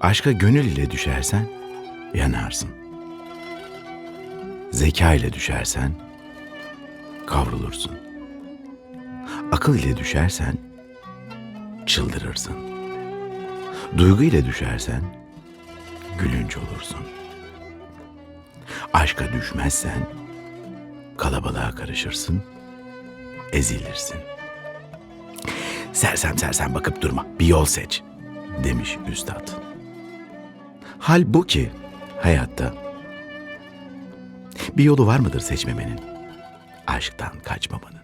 Aşka gönül ile düşersen yanarsın. Zeka ile düşersen kavrulursun. Akıl ile düşersen çıldırırsın. Duygu ile düşersen gülünç olursun. Aşka düşmezsen kalabalığa karışırsın, ezilirsin. Sersem sersem bakıp durma, bir yol seç demiş üstad. Halbuki hayatta bir yolu var mıdır seçmemenin? Aşktan kaçmamanın.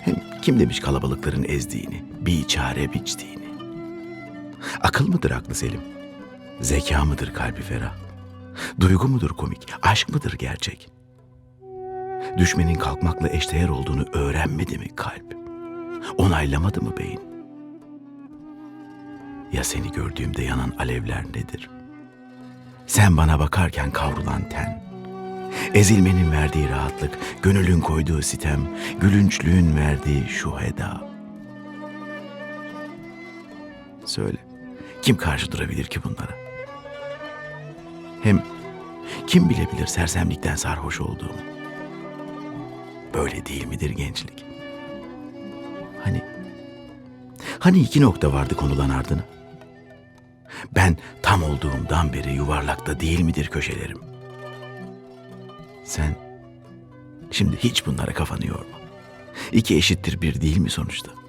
Hem kim demiş kalabalıkların ezdiğini, bir çare biçtiğini? Akıl mıdır aklı selim? Zeka mıdır kalbi ferah? Duygu mudur komik? Aşk mıdır gerçek? Düşmenin kalkmakla eşdeğer olduğunu öğrenmedi mi kalp? Onaylamadı mı beyin? Ya seni gördüğümde yanan alevler nedir? Sen bana bakarken kavrulan ten. Ezilmenin verdiği rahatlık, gönülün koyduğu sitem, gülünçlüğün verdiği şu heda. Söyle, kim karşı durabilir ki bunlara? Hem kim bilebilir sersemlikten sarhoş olduğumu? Böyle değil midir gençlik? Hani, hani iki nokta vardı konulan ardına? Ben tam olduğumdan beri yuvarlakta değil midir köşelerim? Sen şimdi hiç bunlara kafanı yorma. İki eşittir bir değil mi sonuçta?